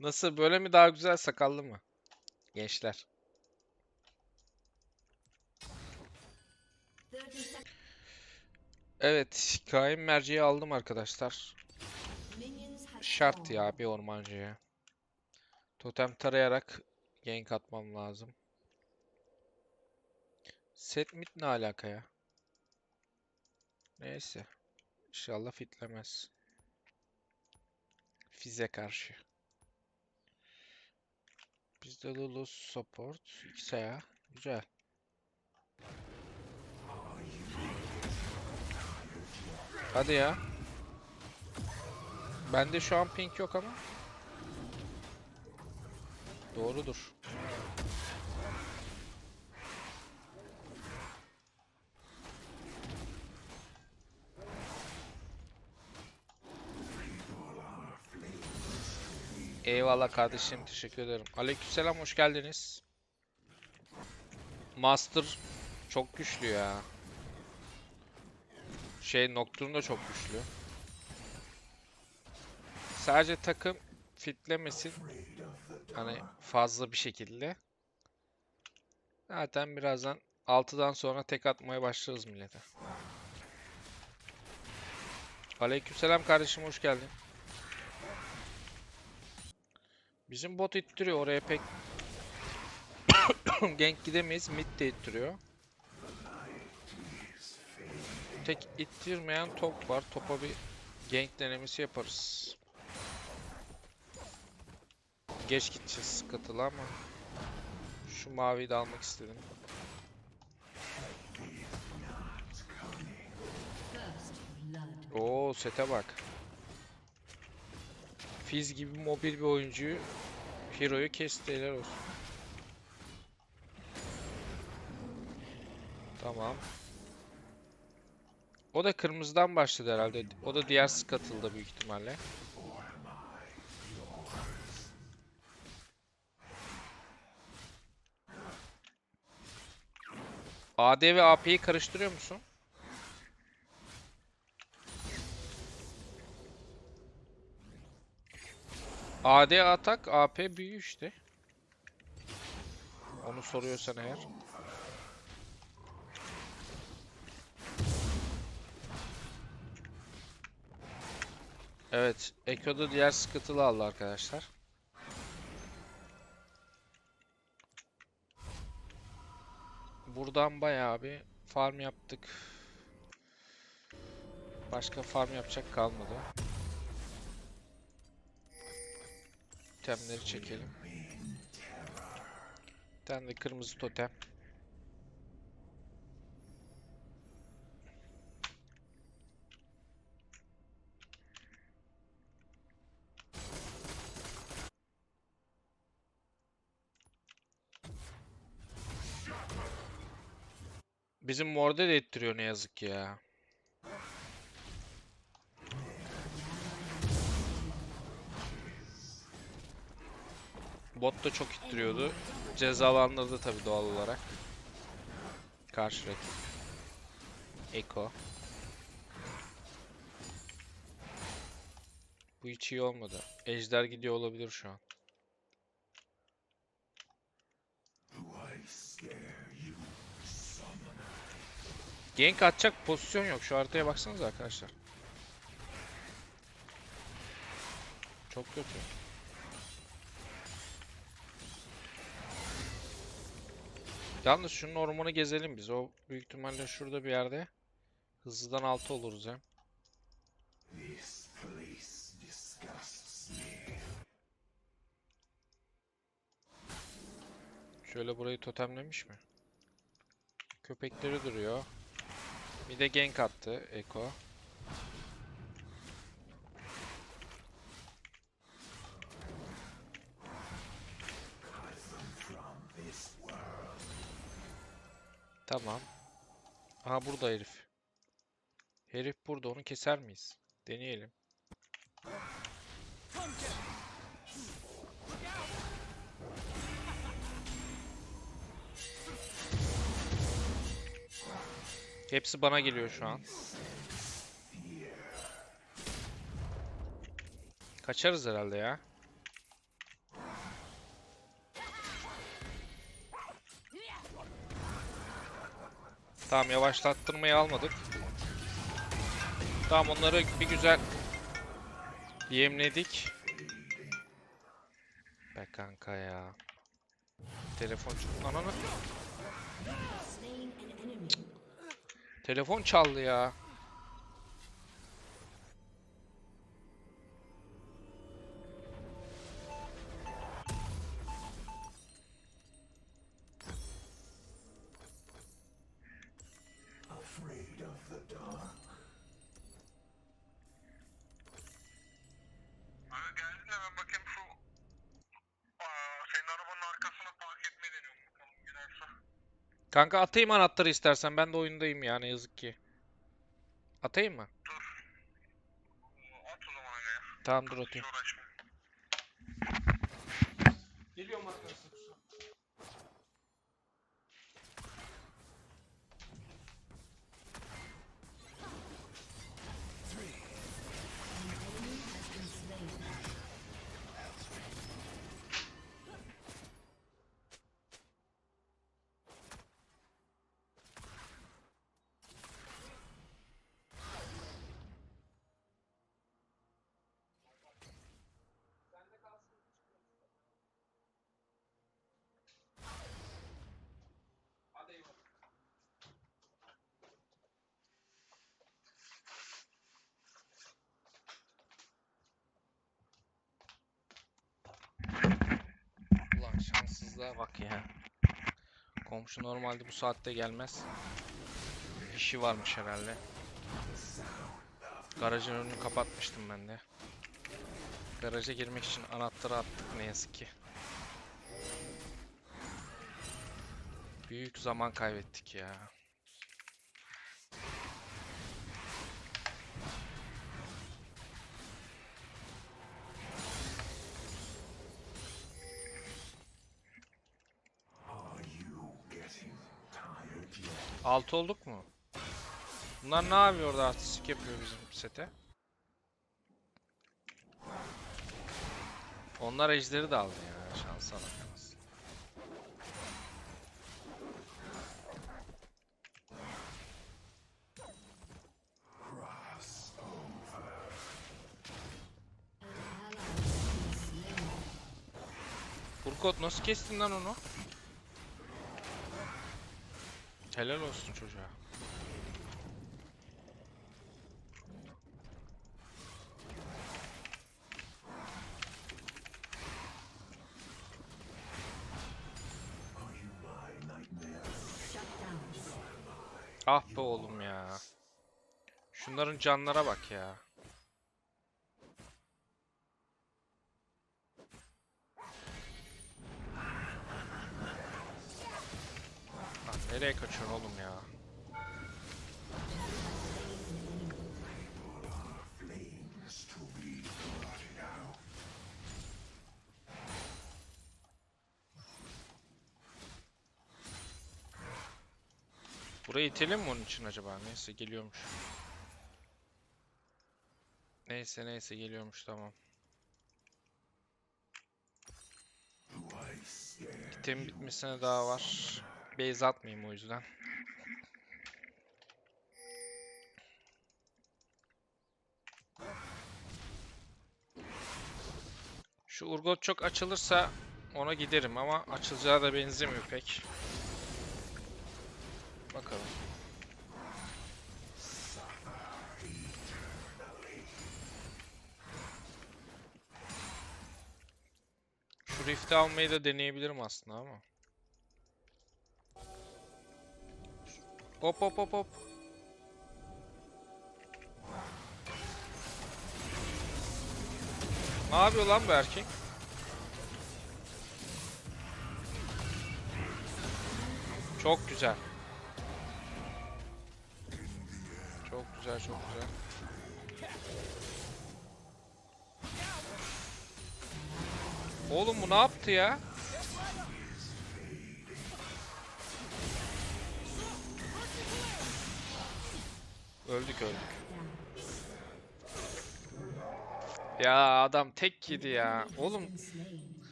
Nasıl böyle mi daha güzel sakallı mı? Gençler. 30 seconds. Evet, kain merceği aldım arkadaşlar. Şart ya bir ormancıya. Totem tarayarak gank atmam lazım. Set mid ne alaka ya? Neyse. İnşallah fitlemez. Fize karşı. Bizde Lulu support. İkisi ya. Güzel. Hadi ya. Bende şu an pink yok ama. Doğrudur. Eyvallah kardeşim teşekkür ederim. Aleykümselam hoş geldiniz. Master çok güçlü ya. Şey Nocturne da çok güçlü. Sadece takım fitlemesin. Hani fazla bir şekilde. Zaten birazdan 6'dan sonra tek atmaya başlarız millete. Aleykümselam kardeşim hoş geldin. Bizim bot ittiriyor oraya pek gank gidemeyiz. Mid de ittiriyor. Tek ittirmeyen top var. Topa bir gank denemesi yaparız. Geç gideceğiz sıkıntılı ama şu maviyi de almak istedim. Oo sete bak. Fizz gibi mobil bir oyuncuyu Hero'yu kesti helal olsun. Tamam. O da kırmızıdan başladı herhalde. O da diğer skatıldı büyük ihtimalle. AD ve AP'yi karıştırıyor musun? AD atak, AP büyü işte. Onu soruyorsan eğer. Evet, Eko'da diğer sıkıntılı aldı arkadaşlar. Buradan bayağı bir farm yaptık. Başka farm yapacak kalmadı. Totemleri çekelim. Bir tane de kırmızı totem. Bizim morde de ettiriyor ne yazık ya. Bot da çok ittiriyordu. Cezalandırdı tabii doğal olarak. Karşı rakip. Eko. Bu hiç iyi olmadı. Ejder gidiyor olabilir şu an. Gank atacak pozisyon yok. Şu haritaya baksanıza arkadaşlar. Çok kötü. Yalnız şunun ormanı gezelim biz. O büyük ihtimalle şurada bir yerde. Hızlıdan altı oluruz hem. Şöyle burayı totemlemiş mi? Köpekleri duruyor. Bir de gank attı Eko. Tamam. Aha burada herif. Herif burada onu keser miyiz? Deneyelim. Hepsi bana geliyor şu an. Kaçarız herhalde ya. Tamam yavaşlattırmayı almadık. Tamam onları bir güzel yemledik. Be kanka ya. Telefon çok... Ananı... Telefon çaldı ya. Kanka atayım anahtarı istersen. Ben de oyundayım ya ne yazık ki. Atayım mı? Dur. At o zaman ya. Tamam dur atayım. uğraşma. Şanssızlığa bak ya. Komşu normalde bu saatte gelmez. İşi varmış herhalde. Garajın önünü kapatmıştım ben de. Garaja girmek için anahtarı attık ne yazık ki. Büyük zaman kaybettik ya. Altı olduk mu? Bunlar ne yapıyor orada artistik yapıyor bizim sete? Onlar ejderi de aldı ya şansa bakamaz. Burkot nasıl kestin lan onu? Helal olsun çocuğa. Ah be oğlum ya. Şunların canlara bak ya. Lan nereye kaçıyorsun oğlum ya? Burayı itelim mi onun için acaba? Neyse geliyormuş. Neyse neyse geliyormuş tamam. İtem bitmesine daha var. Base atmayayım o yüzden. Şu Urgot çok açılırsa ona giderim ama açılacağı da benzemiyor pek. Bakalım. Şu Rift'i almayı da deneyebilirim aslında ama. Hop hop hop hop. Ne yapıyor lan bu erkek? Çok güzel. Çok güzel, çok güzel. Oğlum bu ne yaptı ya? Öldük öldük. Ya adam tek yedi ya. Oğlum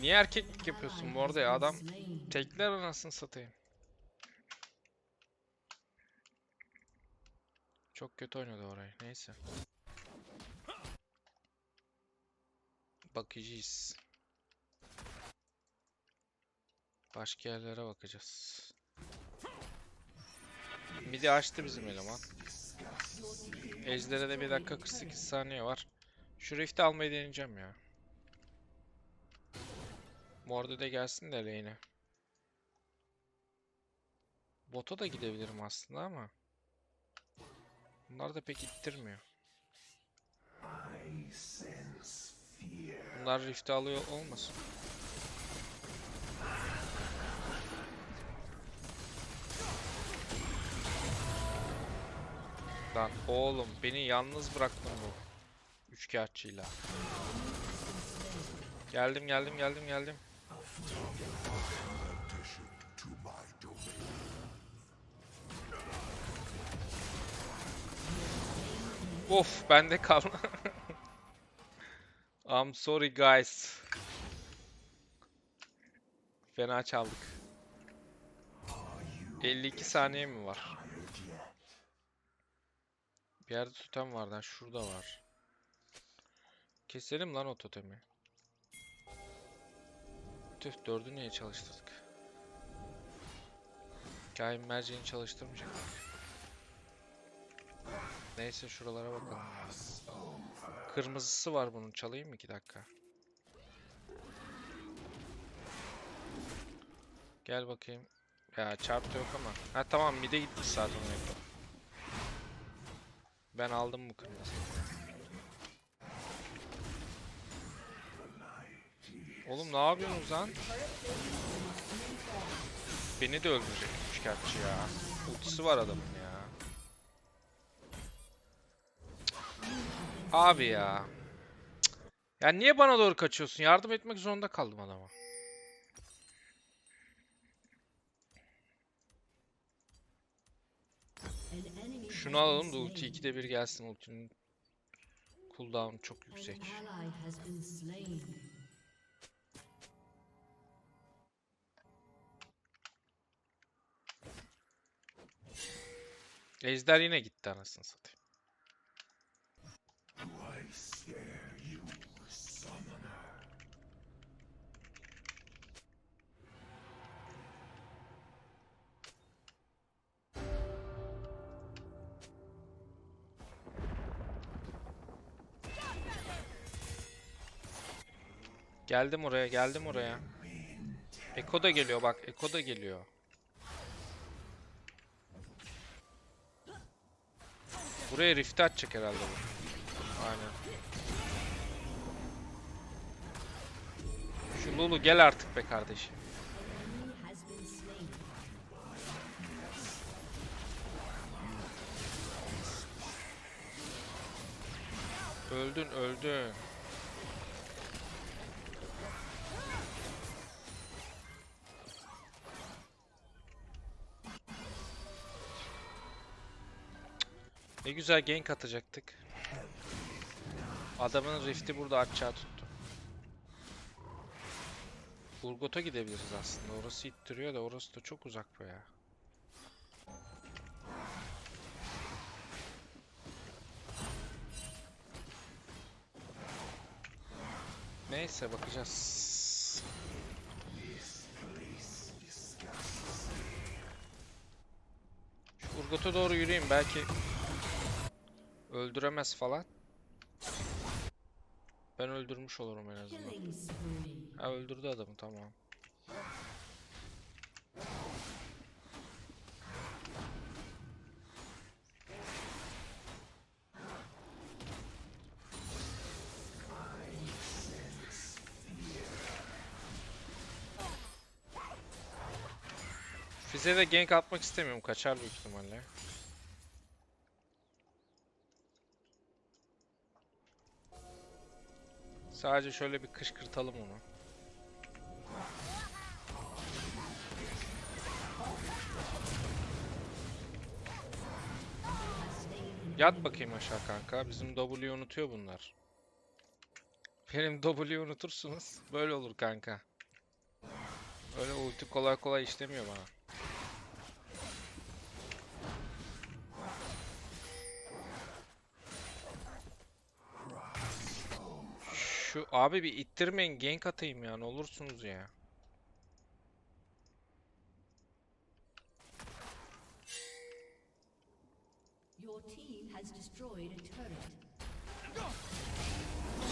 niye erkeklik yapıyorsun bu arada ya adam tekler anasını satayım. Çok kötü oynadı orayı. Neyse. Bakacağız. Başka yerlere bakacağız. Midi açtı bizim eleman. Ejder'e de 1 dakika 48 saniye var. Şu Rift'i almayı deneyeceğim ya. Morde de gelsin de lane'e. Bota da gidebilirim aslında ama. Bunlar da pek ittirmiyor. Bunlar Rift'i alıyor olmasın. Lan oğlum beni yalnız bıraktın bu. Üçkağıtçıyla. Geldim geldim geldim geldim. Of bende kal. I'm sorry guys. Fena çaldık. 52 saniye mi var? Bir yerde totem vardı. ha, Şurada var. Keselim lan o totemi. Tüh dördü niye çalıştırdık? Kain merceğini çalıştırmayacaklar. Neyse şuralara bakalım. Kırmızısı var bunun. Çalayım mı 2 dakika? Gel bakayım. Ya çarptı yok ama. Ha tamam mide gitmiş zaten o yakın. Ben aldım bu kırmızıyı. Oğlum ne yapıyorsunuz lan? Beni de öldürecek üçkağıtçı ya. Ultisi var adamın ya. Abi ya. Ya niye bana doğru kaçıyorsun? Yardım etmek zorunda kaldım adama. An enemy Şunu alalım da ulti slain. 2'de bir gelsin. Ultinin cooldown'u çok yüksek. Ejder yine gitti anasını satayım. Geldim oraya, geldim oraya. Eko da geliyor bak, Eko da geliyor. Buraya rift atacak herhalde bu. Aynen. Şu Lulu gel artık be kardeşim. Öldün, öldün. Ne güzel gank atacaktık. Adamın rift'i burada açığa tuttu. Urgot'a gidebiliriz aslında. Orası ittiriyor da orası da çok uzak be ya. Neyse bakacağız. Şu Urgot'a doğru yürüyeyim belki öldüremez falan. Ben öldürmüş olurum en azından. Ha öldürdü adamı tamam. Fize de gank atmak istemiyorum. Kaçar büyük ihtimalle. Sadece şöyle bir kışkırtalım onu. Yat bakayım aşağı kanka. Bizim W'yu unutuyor bunlar. Benim W'yu unutursunuz. Böyle olur kanka. Öyle ulti kolay kolay işlemiyor bana. Şu abi bir ittirmeyin gank atayım ya ne olursunuz ya.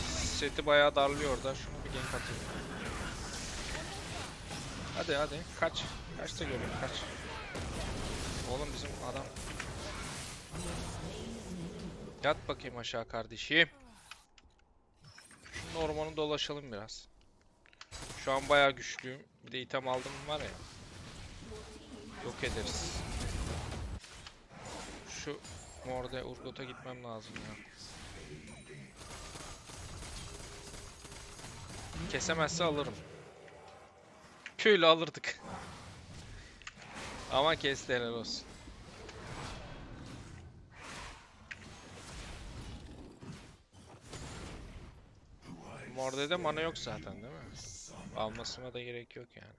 Seti bayağı darlıyor orada. Şunu bir gank atayım. Hadi hadi kaç. Kaç da göreyim kaç. Oğlum bizim adam. Yat bakayım aşağı kardeşim. Şunun ormanı dolaşalım biraz. Şu an bayağı güçlüyüm. Bir de item aldım var ya. Yok ederiz. Şu Morde Urgot'a gitmem lazım ya. Kesemezse alırım. Köylü alırdık. Ama kesti helal olsun. Morde'de mana yok zaten değil mi? Almasına da gerek yok yani.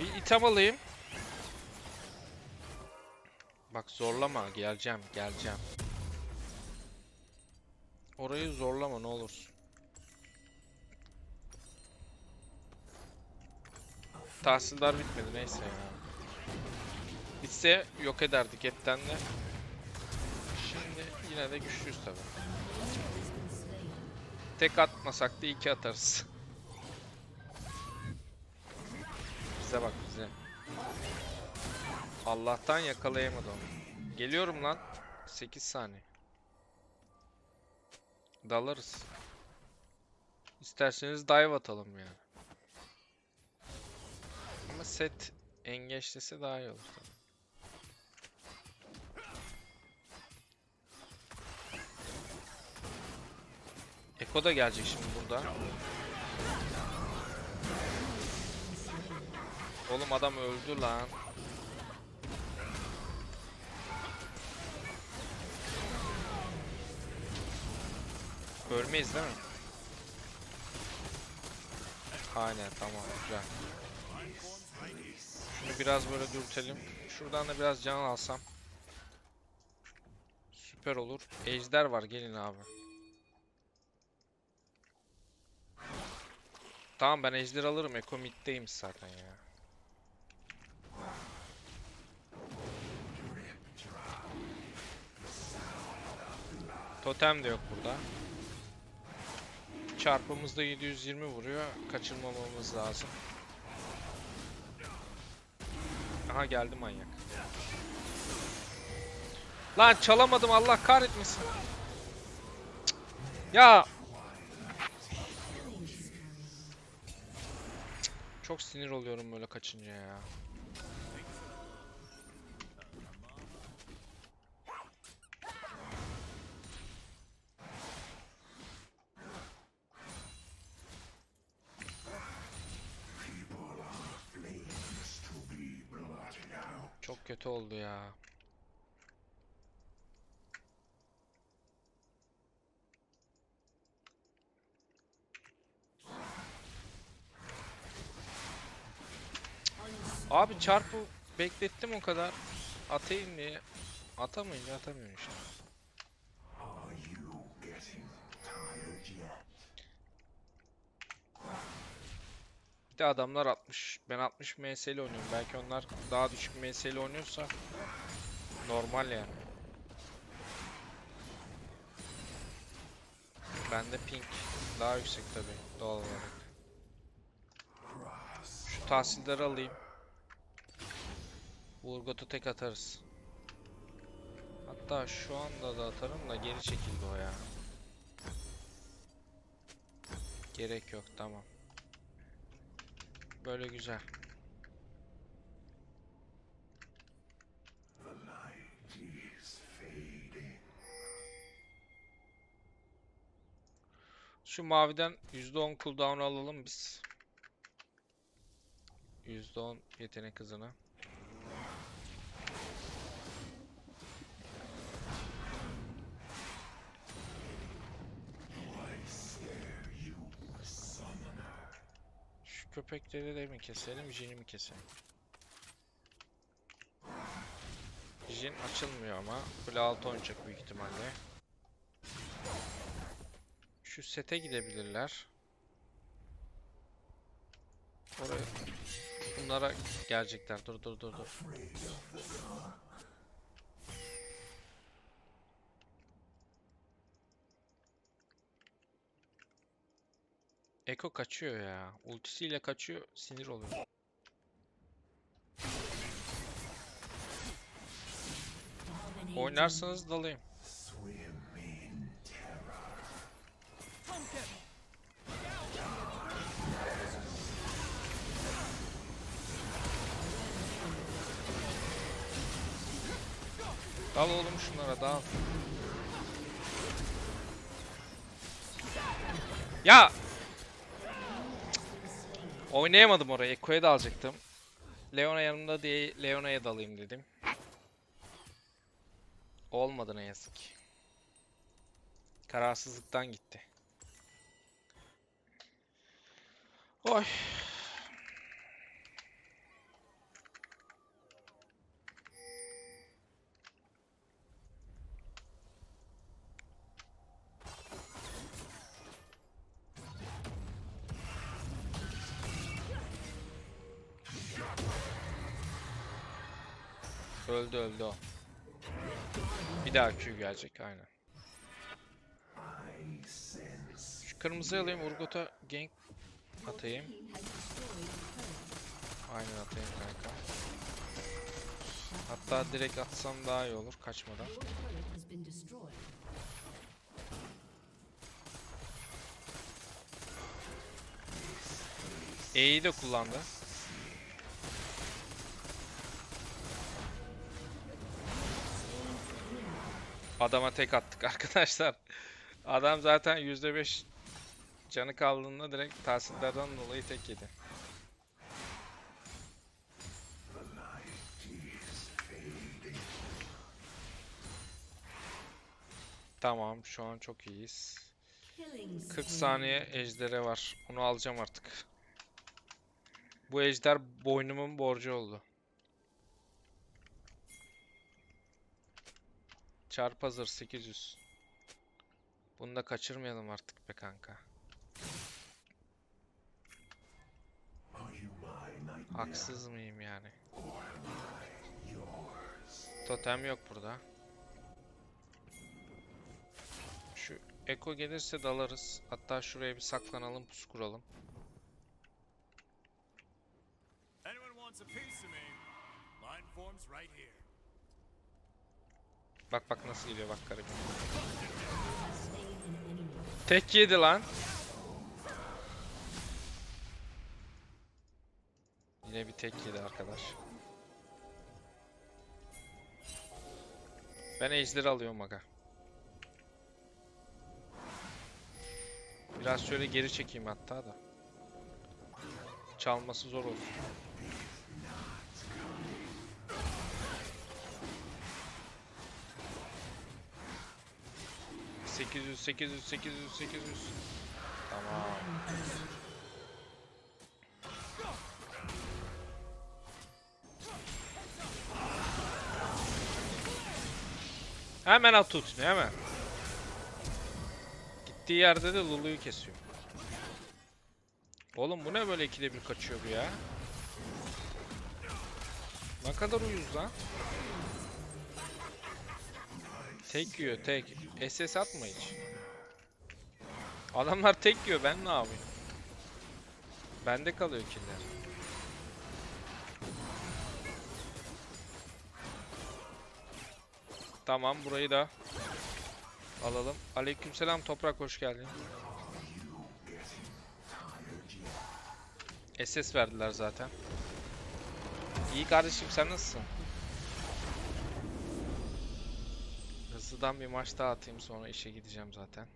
Bir item alayım. Bak zorlama geleceğim geleceğim. Orayı zorlama ne olursun. Tahsildar bitmedi neyse ya. Bitse yok ederdik hepten de. Şimdi yine de güçlüyüz tabi. Tek atmasak da iki atarız. Bize bak bize. Allah'tan yakalayamadı onu. Geliyorum lan. 8 saniye. Dalarız. İsterseniz dive atalım yani. Ama set engeçlese daha iyi olur tabii. Eko da gelecek şimdi burada. Oğlum adam öldü lan. Ölmeyiz değil mi? Aynen tamam güzel. Şunu biraz böyle dürtelim. Şuradan da biraz can alsam. Süper olur. Ejder var gelin abi. Tamam ben ejder alırım. Eko mid'deyim zaten ya. Totem de yok burada. Çarpımız da 720 vuruyor. Kaçırmamamız lazım. Aha geldi manyak. Lan çalamadım Allah kahretmesin. Cık. Ya. Cık. Çok sinir oluyorum böyle kaçınca ya. Çok kötü oldu ya. Abi çarpı beklettim o kadar. Atayım diye. Atamayınca atamıyorum işte. Bir de adamlar 60. Ben 60 MS ile oynuyorum. Belki onlar daha düşük MS ile oynuyorsa normal yani. Bende ping daha yüksek tabi doğal olarak. Şu tahsilleri alayım. Urgot'u tek atarız. Hatta şu anda da atarım da geri çekildi o ya. Gerek yok tamam. Böyle güzel. Şu maviden %10 cooldown alalım biz. %10 yetenek hızına. Köpekleri de mi keselim, Jin'i mi keselim? Jin açılmıyor ama. Kule altı oynayacak büyük ihtimalle. Şu sete gidebilirler. Oraya bunlara gelecekler. Dur dur dur dur. Eko kaçıyor ya. Ultisiyle kaçıyor. Sinir oluyor. Oynarsanız dalayım. Dal oğlum şunlara dal. Ya! Oynayamadım orayı. Eko'ya da alacaktım. Leona yanımda diye Leona'ya dalayım dedim. Olmadı ne yazık. Kararsızlıktan gitti. Oy. Öldü öldü o. Bir daha Q gelecek aynen. Şu kırmızıyı alayım Urgot'a gank atayım. Aynen atayım kanka. Hatta direkt atsam daha iyi olur kaçmadan. E'yi de kullandı. Adama tek attık arkadaşlar. Adam zaten %5 canı kaldığında direkt tahsillerden dolayı tek yedi. Tamam şu an çok iyiyiz. Killing 40 spree. saniye ejdere var. Onu alacağım artık. Bu ejder boynumun borcu oldu. Çarp hazır 800. Bunu da kaçırmayalım artık be kanka. Haksız mıyım yani? Totem yok burada. Şu Eko gelirse dalarız. Hatta şuraya bir saklanalım, pus kuralım. Bak bak nasıl geliyor bak garip. Tek yedi lan. Yine bir tek yedi arkadaş. Ben ejderi alıyorum aga. Biraz şöyle geri çekeyim hatta da. Çalması zor olsun. Sekiz yüz, sekiz yüz, sekiz yüz, sekiz yüz. Tamam. Hemen at ultini hemen. Gittiği yerde de Lulu'yu kesiyor. Oğlum bu ne böyle ikide bir kaçıyor bu ya? Ne kadar uyuz lan? Tek yiyor tek. SS atma hiç. Adamlar tek yiyor ben ne yapayım? Bende kalıyor killer. Tamam burayı da alalım. Aleykümselam toprak hoş geldin. SS verdiler zaten. İyi kardeşim sen nasılsın? Hızlıdan bir maç daha atayım sonra işe gideceğim zaten.